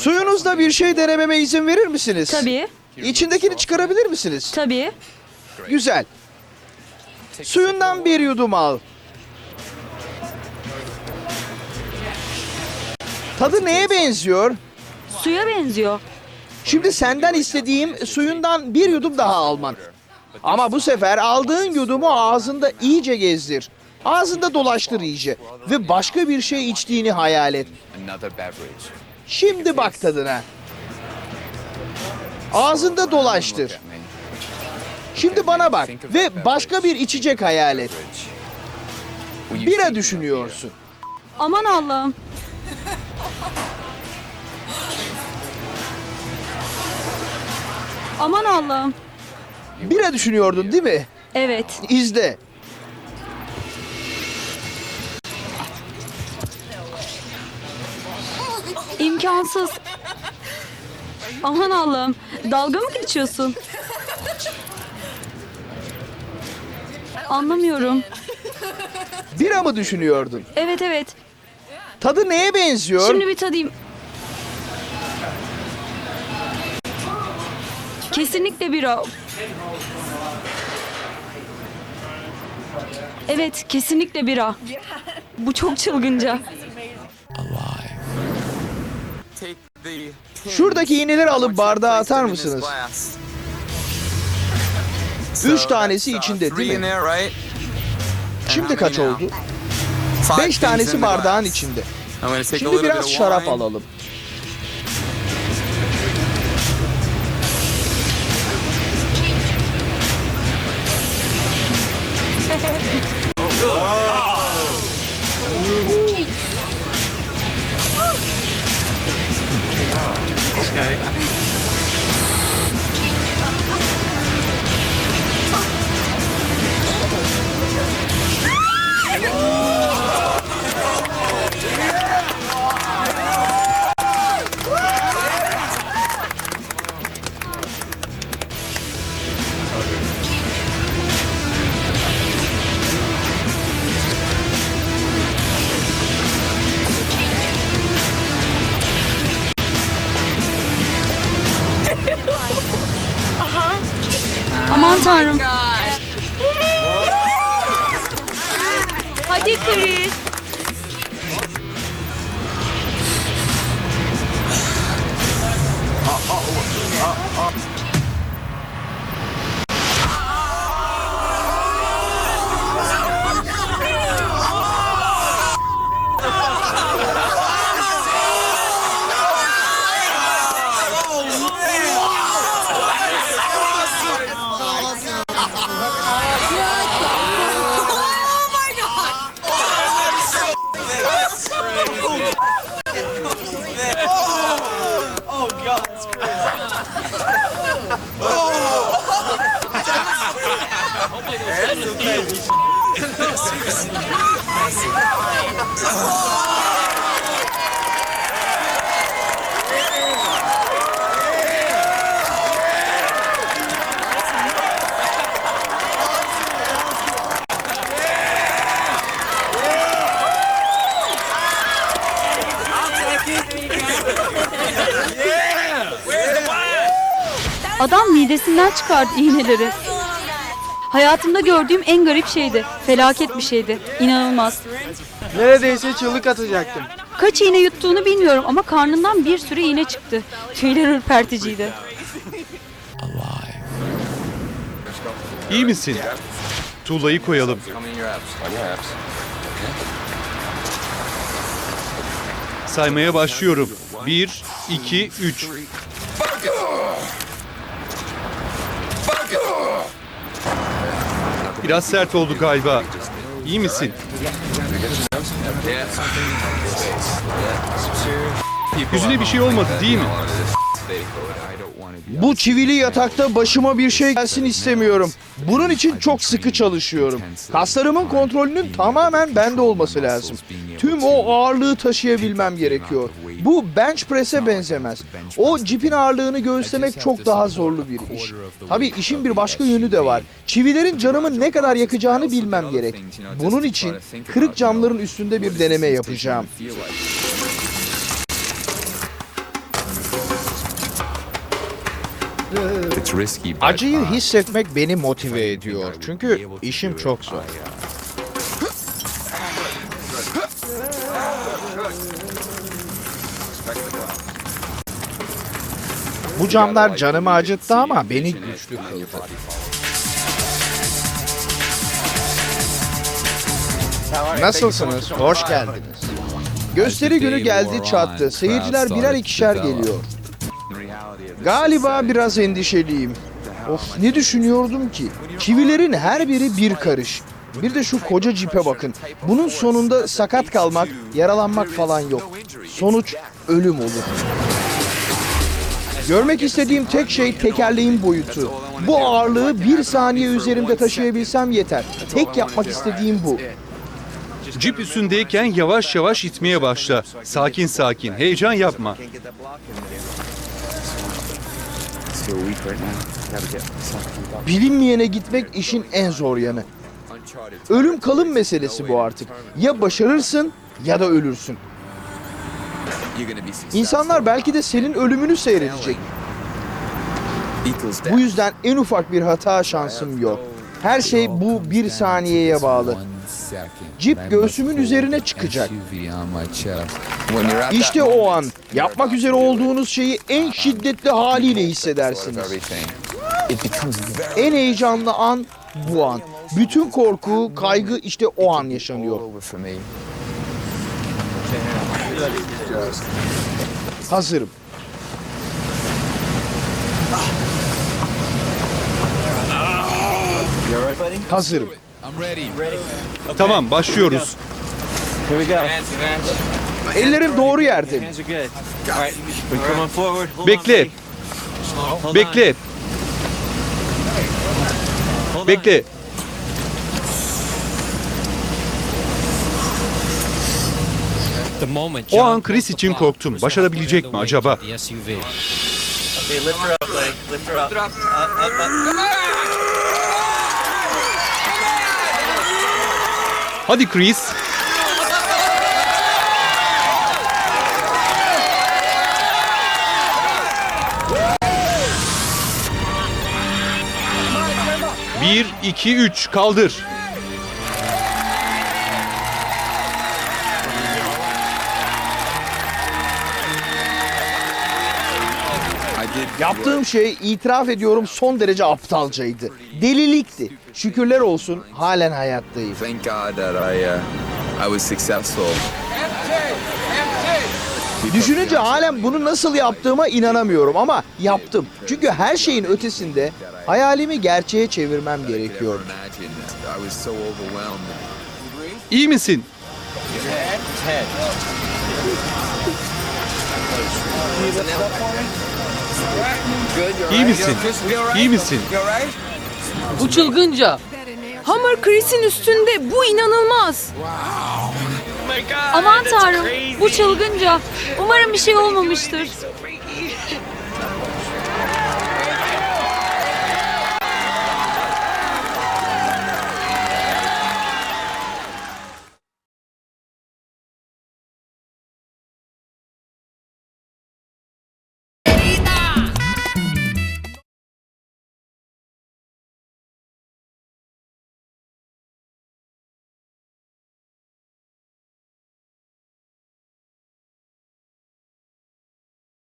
Suyunuzda bir şey denememe izin verir misiniz? Tabii, İçindekini çıkarabilir misiniz? tabii. Güzel. Suyundan bir yudum al. Tadı neye benziyor? Suya benziyor. Şimdi senden istediğim suyundan bir yudum daha alman. Ama bu sefer aldığın yudumu ağzında iyice gezdir. Ağzında dolaştır iyice. Ve başka bir şey içtiğini hayal et. Şimdi bak tadına. Ağzında dolaştır. Şimdi bana bak ve başka bir içecek hayal et. Bira düşünüyorsun. Aman Allah'ım. Aman Allah'ım. Bira düşünüyordun değil mi? Evet. İzle. İmkansız. Aman Allah'ım. Dalga mı geçiyorsun? Anlamıyorum. Bira mı düşünüyordun? Evet evet. Tadı neye benziyor? Şimdi bir tadayım. Kesinlikle bira. Evet, kesinlikle bira. Bu çok çılgınca. Tin Şuradaki iğneleri alıp bardağa atar mısınız? Üç tanesi içinde, değil mi? Şimdi kaç oldu? Beş tanesi bardağın içinde. Şimdi biraz şarap alalım. Aman tanrım. Hadi Chris. Oh, Seriously. Adam midesinden çıkardı iğneleri. Hayatımda gördüğüm en garip şeydi. Felaket bir şeydi. İnanılmaz. Neredeyse çığlık atacaktım. Kaç iğne yuttuğunu bilmiyorum ama karnından bir sürü iğne çıktı. Tüyler ürperticiydi. İyi misin? Tuğlayı koyalım. Saymaya başlıyorum. 1, 2, 3. Biraz sert oldu galiba. İyi misin? Yüzüne bir şey olmadı, değil mi? Bu çivili yatakta başıma bir şey gelsin istemiyorum. Bunun için çok sıkı çalışıyorum. Kaslarımın kontrolünün tamamen bende olması lazım. Tüm o ağırlığı taşıyabilmem gerekiyor. Bu bench press'e benzemez. O cipin ağırlığını göğüslemek çok daha zorlu bir iş. Tabi işin bir başka yönü de var. Çivilerin canımı ne kadar yakacağını bilmem gerek. Bunun için kırık camların üstünde bir deneme yapacağım. Acıyı hissetmek beni motive ediyor. Çünkü işim çok zor. Bu camlar canımı acıttı ama beni güçlü kıldı. Nasılsınız? Hoş geldiniz. Gösteri günü geldi çattı. Seyirciler birer ikişer geliyor. Galiba biraz endişeliyim. Of ne düşünüyordum ki? Çivilerin her biri bir karış. Bir de şu koca cipe bakın. Bunun sonunda sakat kalmak, yaralanmak falan yok. Sonuç ölüm olur. Görmek istediğim tek şey tekerleğin boyutu. Bu ağırlığı bir saniye üzerimde taşıyabilsem yeter. Tek yapmak istediğim bu. Cip üstündeyken yavaş yavaş itmeye başla. Sakin sakin. Heyecan yapma. Bilinmeyene gitmek işin en zor yanı. Ölüm kalım meselesi bu artık. Ya başarırsın ya da ölürsün. İnsanlar belki de senin ölümünü seyredecek. Bu yüzden en ufak bir hata şansım yok. Her şey bu bir saniyeye bağlı. Cip göğsümün üzerine çıkacak. İşte o an yapmak üzere olduğunuz şeyi en şiddetli haliyle hissedersiniz. En heyecanlı an bu an. Bütün korku, kaygı işte o an yaşanıyor. Hazırım. Hazırım. Tamam başlıyoruz. Ellerim doğru yerde. Hands are good. O an Chris için korktum. Başarabilecek mi acaba? Hadi Chris. Bir, iki, üç. Kaldır. Yaptığım şey itiraf ediyorum son derece aptalcaydı. Delilikti. Şükürler olsun halen hayattayım. Thank God that I uh, I was successful. Düşününce halen bunu nasıl yaptığıma inanamıyorum ama yaptım. Çünkü her şeyin ötesinde hayalimi gerçeğe çevirmem gerekiyor. Imagine I was so overwhelmed. İyi misin? İyi misin? İyi misin? Bu çılgınca. Hammer Chris'in üstünde. Bu inanılmaz. Aman tanrım bu çılgınca. Umarım bir şey olmamıştır.